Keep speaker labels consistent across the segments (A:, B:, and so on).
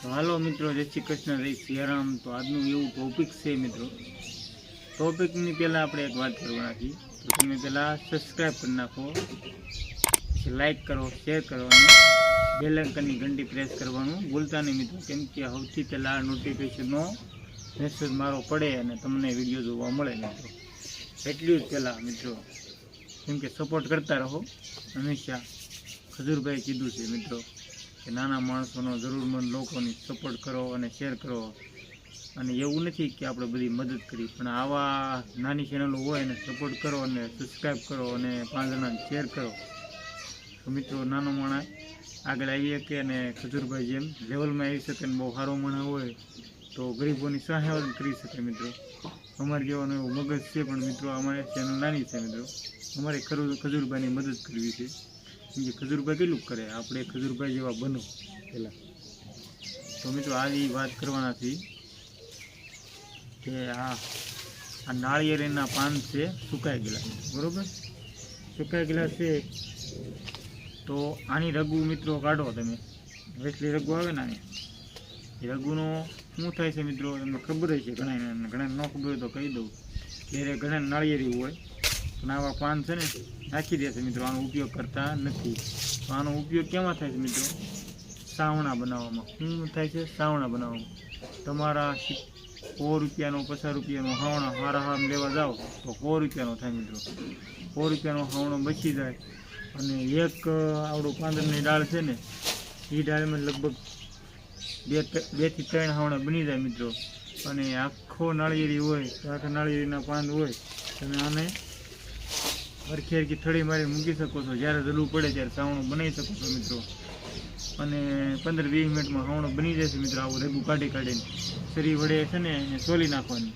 A: તો હાલો મિત્રો, જય શ્રી કૃષ્ણ, જય સિયારામ તો આજનું એવું ટોપિક છે મિત્રો. ટોપિકની પહેલાં આપણે એક વાત કરવાના છીએ તો તમે પહેલાં સબસ્ક્રાઈબ કરી નાખો. પછી લાઇક કરો શેર કરો અને બેલ ઘંટી પ્રેસ કરવાનું. ભૂલતા નહીં મિત્રો, કેમ કે સૌથી પહેલાં નોટિફિકેશનનો મેસેજ મારો પડે અને તમને વીડિયો જોવા મળે મિત્રો. એટલું જ પહેલાં મિત્રો, કેમ કે સપોર્ટ કરતા રહો. હંમેશા ખજૂરભાઈ કીધું છે મિત્રો. કે નાના માણસોનો જરૂરમંદ લોકોની સપોર્ટ કરો અને શેર કરો. અને એવું નથી કે આપણે બધી મદદ કરી, પણ આવા નાની ચેનલો હોય એને સપોર્ટ કરો અને સબસ્ક્રાઈબ કરો અને પાંચ જણાને શેર કરો. તો મિત્રો, નાનો માણસ, આગળ આવી શકે અને ખજૂરભાઈ જેમ લેવલમાં આવી શકે અને બહુ સારો માણસ હોય, તો ગરીબોની સહાય કરી શકે મિત્રો. અમારે જેવાનું એવું મગજ છે, પણ મિત્રો, અમારે ચેનલ નાની છે મિત્રો. અમારે ખરું ખજુરભાઈની મદદ કરવી છે. કેમ ખજુરભાઈ કેટલું કરે? આપણે ખજૂરભાઈ જેવા બનો પહેલાં તો મિત્રો આવી વાત કરવાના છે કે આ આ નાળિયેરીના પાન છે સુકાઈ ગયેલા. બરોબર? સુકાઈ ગયેલા છે. તો આની રગુ મિત્રો કાઢો તમે. વેસલી રગુ આવે ને આની? એ રગુનો શું થાય છે મિત્રો? તમને ખબર છે ઘણા ઘણા ન ખબર હોય તો કહી દઉં. જ્યારે ઘણા નાળિયેરી હોય પણ આવા પાન છે ને, નાખી દેશે મિત્રો. આનો ઉપયોગ કરતા નથી. તો આનો ઉપયોગ કેમાં થાય છે મિત્રો? સાવણા બનાવવામાં. શું થાય છે? સાવણા બનાવવામાં. તમારા સો રૂપિયાનો, પચાસ રૂપિયાનો હાવણો હારા હામ લેવા જાઓ, તો સો રૂપિયાનો થાય મિત્રો. સો રૂપિયાનો હાવણો બચી જાય. અને એક આવડો પાંદરની ડાળ છે ને એ ડાળમાં લગભગ બે બેથી ત્રણ હાવણા બની જાય મિત્રો. અને આખો નાળિયેરી હોય, આખા નાળિયેરીના પાન હોય, તમે આને હરખી કે થળી મારી મૂકી શકો છો. જ્યારે જરૂર પડે ત્યારે સાવણું બનાવી શકો છો મિત્રો. અને પંદર વીસ મિનિટમાં સાવણો બની જશે મિત્રો, આવું રગું કાઢી કાઢીને. શરી વડે છે ને એને સોલી નાખવાની.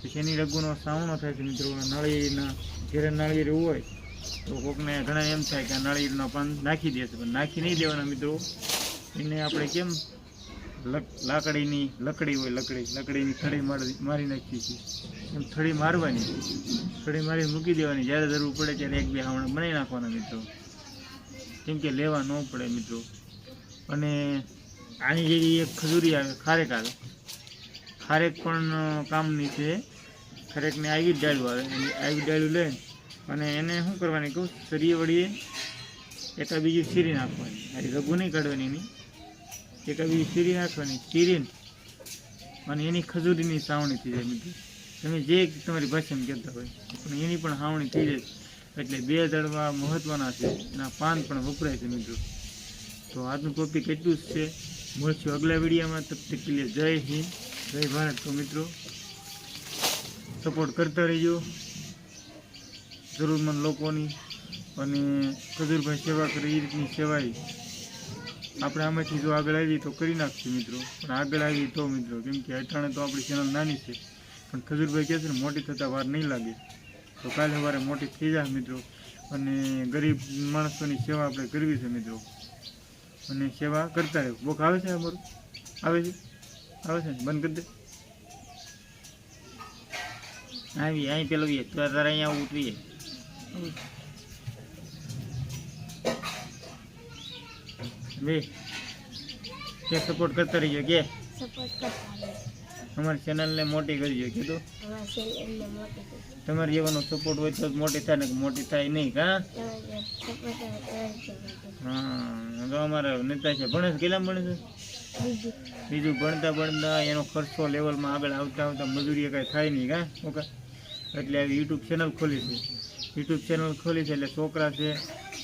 A: પછી એની રગુનો સાવણો થાય છે મિત્રો નાળિયેરીના ઘેરે નાળિયેરી હોય, તો કોકને ઘણા એમ થાય કે નાળિયેરીના પાન નાખી દેશે પણ નાખી નહીં દેવાના મિત્રો. એને આપણે કેમ લાકડીની, લકડી હોય લકડી, લકડીની થડી મારી નાખીએ છીએ એમ થડી મારવાની, થડી મારી મૂકી દેવાની. જ્યારે જરૂર પડે ત્યારે એક બે હાવણા બનાવી નાખવાના મિત્રો. કેમ કે લેવા ન પડે મિત્રો. અને આની જેવી એક ખજૂરી આવે ખારેક આવે. ખારેક પણ કામની છે. ખારેકને આવી ડાળું આવે. આવી ડાળું લે અને એને શું કરવાની કહું? સરીએ વળીએ એકા બીજી સીરી નાખવાની. આ રઘુ નહીં કાઢવાની એની. એકા બીજી ચીરી નાખવાની, ચીરીને અને એની ખજૂરીની સાવણી થઈ જાય મિત્રો તમે જે તમારી ભાષામાં કહેતા હોય, પણ એની પણ સાવણી થઈ જાય. એટલે બે દળવા મહત્વના છે, એના પાન પણ વપરાય છે મિત્રો. તો આજનું ટોપિક એટલું જ છે. મળશું અગલા વિડીયામાં. તબ તક કે લીએ જય હિન્દ, જય ભારત. તો મિત્રો સપોર્ટ કરતા રહીજો. જરૂરમંદ લોકોની અને ખજૂરભાઈ સેવા કરે એ રીતની સેવાય. આપણે આમાંથી જો આગળ આવી તો કરી નાખશું મિત્રો. પણ આગળ આવી તો મિત્રો, કેમ કે અટાણે તો આપણી ચેનલ નાની છે. પણ ખજૂરભાઈ કહે છે ને, મોટી થતાં વાર નહીં લાગે. તો કાલે સવારે મોટી થઈ જાય મિત્રો. અને ગરીબ માણસોની સેવા આપણે કરવી છે મિત્રો. અને સેવા કરતા રહેવું બોક આવે છે અમારું? આવે છે? આવે છે? બંધ કરી દે. આવી અહીં પેલો તારે અહીંયા ઉતરીએ. બે. કે સપોર્ટ કરતા રહીજો કે. અમારી ચેનલને મોટી કરજો કીધું. તમારે જેવાનો સપોર્ટ હોય તો મોટી થાય ને મોટી થાય નહીં કા. હા તો અમારા નેતા છે ભણે છે કેટલા ભણે છે?
B: બીજું.
A: બીજું ભણતા ભણતા એનો ખર્ચો લેવલમાં આગળ આવતા આવતા મજૂરી કાંઈ થાય નહીં કા ઓકે. એટલે આવી યુટ્યુબ ચેનલ ખોલી છે. યુટ્યુબ ચેનલ ખોલી છે એટલે છોકરા છે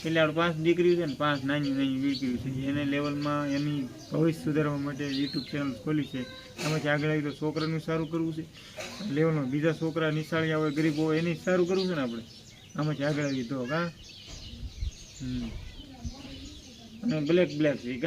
A: એટલે આપણે પાંચ દીકરીઓ છે ને, પાંચ નાની નાની દીકરીઓ છે. એને લેવલમાં એની ભવિષ્ય સુધારવા માટે યુટ્યુબ ચેનલ ખોલી છે. આમાંથી આગળ આવી તો છોકરાનું સારું કરવું છે. લેવલમાં બીજા છોકરા નિશાળિયા હોય ગરીબ હોય, એની સારું કરવું છે ને આપણે? આમાંથી આગળ આવી તો કા અને બ્લેક બ્લેક છે કા?